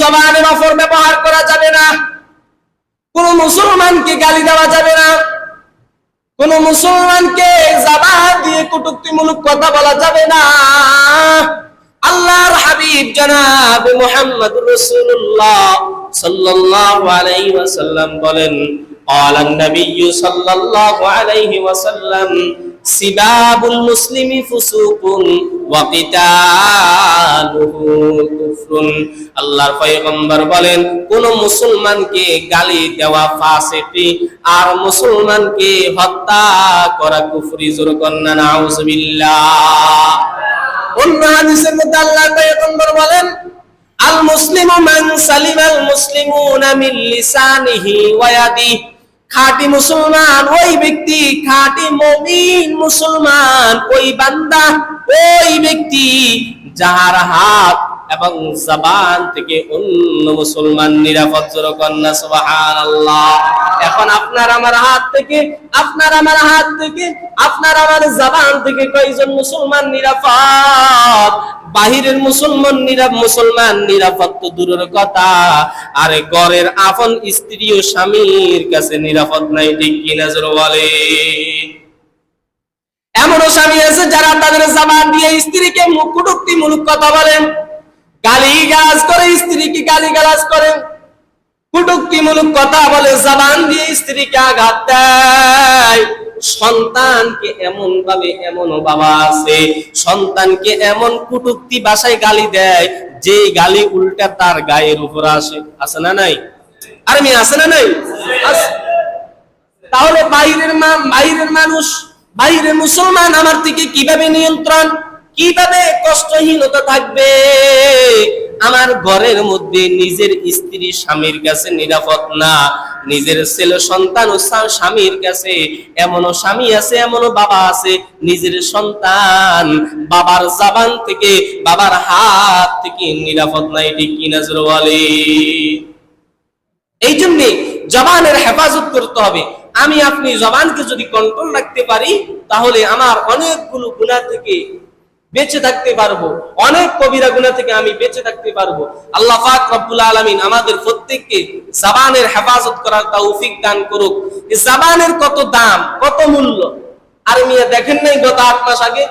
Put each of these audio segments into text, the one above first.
জবানের অফর ব্যবহার করা যাবে না কোন মুসলমানকে গালি দেওয়া যাবে না কোন মুসলমানকে জাবান দিয়ে কটুক্তিমূলক কথা বলা যাবে না আল্লাহর হাবিব জনাব মুহাম্মদ রাসূলুল্লাহ সাল্লাল্লাহু আলাইহি ওয়াসাল্লাম বলেন قال النبي صلى الله عليه وسلم سباب المسلم فسوق وقتاله كفر আল্লাহর পয়গম্বর বলেন, কোন মুসলমানকে গালি দেওয়া আর মুসলমানকে হত্যা করা কুফরি জোর পয়গম্বর বলেন আল মুসলিমু মান সালিমাল মুসলিমুনা মিন খাঁটি মুসলমান, ওই ব্যক্তি খাঁটি মমিন মুসলমান, ওই বান্দা, ওই ব্যক্তি যাহার হাত এবং জবান থেকে অন্য মুসলমান নিরাপদ কন্যা সুবাহান আল্লাহ এখন আপনার আমার হাত থেকে, আপনার আমার হাত থেকে, আপনার আমার জবান থেকে কয়জন মুসলমান নিরাপদ? বাহিরের মুসলমান নিরাপ, মুসলমান নিরাপদ তো দূরের কথা। আরে ঘরের আপন স্ত্রী ও স্বামীর কাছে নিরাপদ নাই, ঠিক কি নজর বলে? এমনও স্বামী আছে যারা তাদের জামান দিয়ে স্ত্রীকে মুখ কুটুক্তি মূলক কথা বলেন। গালি গালাজ করে, স্ত্রীকে গালি গালাজ করে। কুটুক্তিমূলক কথা বলে, জবান দিয়ে স্ত্রীকে আঘাত দেয়। সন্তানকে এমন ভাবে এমন বাবা আছে, সন্তানকে এমন কুটুক্তি বাসায় গালি দেয় যে গালি উল্টা তার গায়ের উপর আসে। আছে না নাই? আরে মেয়ে, আছে না নাই। তাহলে বাইরের মা বাইরের মানুষ, বাইরের মুসলমান আমার থেকে কীভাবে নিয়ন্ত্রণ? কীভাবে কষ্টহীনতা থাকবে? আমার ঘরের মধ্যে নিজের স্ত্রী স্বামীর কাছে নিরাপদ না। নিজের ছেলে, সন্তান ও স্বামীর কাছে এমনও স্বামী আছে, এমনও বাবা আছে। নিজের সন্তান বাবার জাবান থেকে, বাবার হাত থেকে নিরাপদ নাই, ঠিক কিনা জোরে বলে? এই জন্য জবানের হেফাজত করতে হবে। আমি আপনি জবানকে যদি কন্ট্রোল রাখতে পারি, তাহলে আমার অনেকগুলো গুণা থেকে বেঁচে থাকতে পারব। অনেক কবিরা গুণা থেকে আমি বেঁচে থাকতে পারব। আল্লাহ পাক রব্বুল আলামিন আমাদের প্রত্যেককে জবানের হেফাজত করার তৌফিক দান করুক। জবানের কত দাম, কত মূল্য? আর মিয়া, দেখেন নাই গত আট মাস আগে?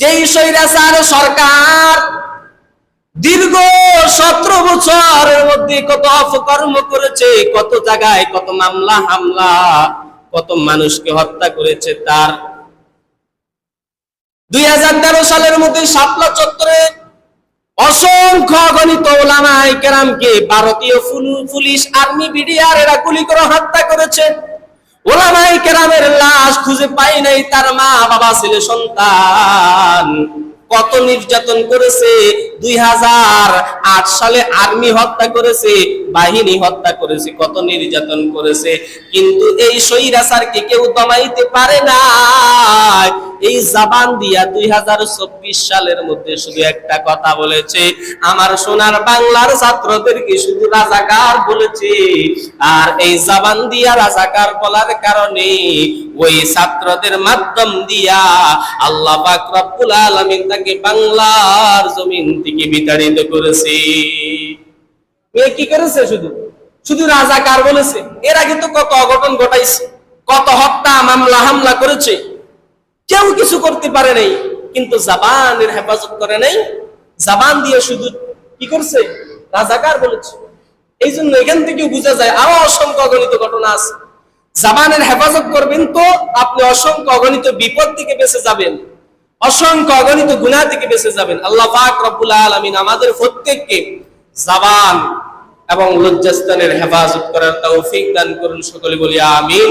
যেই সৈরাচার সরকার দীর্ঘ সতেরো বছরের মধ্যে কত অপকর্ম করেছে, কত জায়গায় কত মামলা, হামলা, কত মানুষকে হত্যা করেছে, তার দুই হাজার তেরো সালের মধ্যে শাপলা চত্বরে অসংখ্য গণিত ওলামাই কেরামকে ভারতীয় পুলিশ, আর্মি, বিডিআর এরা গুলি করে হত্যা করেছে। ওলামাই কেরামের লাশ খুঁজে পাই নাই, তার মা বাবা ছেলে সন্তান। কত নির্যাতন করেছে, দুই সালে আর্মি হত্যা করেছে, বাহিনী হত্যা করেছে, কত নির্যাতন করেছে। কিন্তু এই সৈরাচারকে কেউ দমাইতে পারে না এই জাবান দিয়া দুই হাজার চব্বিশ সালের মধ্যে শুধু একটা কথা বলেছে। আমার সোনার বাংলার ছাত্রদেরকে শুধু রাজাকার বলেছে। আর এই জাবান দিয়া রাজাকার বলার কারণে ওই ছাত্রদের মাধ্যম দিয়া আল্লাহ পাক রব্বুল আলামিন তাকে বাংলার জমিন থেকে বিতাড়িত করেছে। কি করেছে শুধু? শুধু রাজাকার বলেছে। এর আগে তো কত অঘটন ঘটাইছে, কত হত্যা, মামলা, হামলা করেছে। কেউ কিছু করতে পারে নাই, কিন্তু জাবানের হেফাজত করে নাই। জাবান দিয়ে শুধু কি করছে? রাজাকার বলেছে। এই জন্য এখান থেকে বোঝা যায় আরও অসংখ্য অগণিত ঘটনা আছে। জাবানের হেফাজত করবেন তো আপনি অসংখ্য অগণিত বিপদ থেকে বেঁচে যাবেন, অসংখ্য অগণিত গুনাহ থেকে বেঁচে যাবেন। আল্লাহ পাক রব্বুল আলামিন আমাদের প্রত্যেককে জাবান এবং লজ্জাস্তানের হেফাজত করার তৌফিক দান করুন সকলে বলি, আমিন।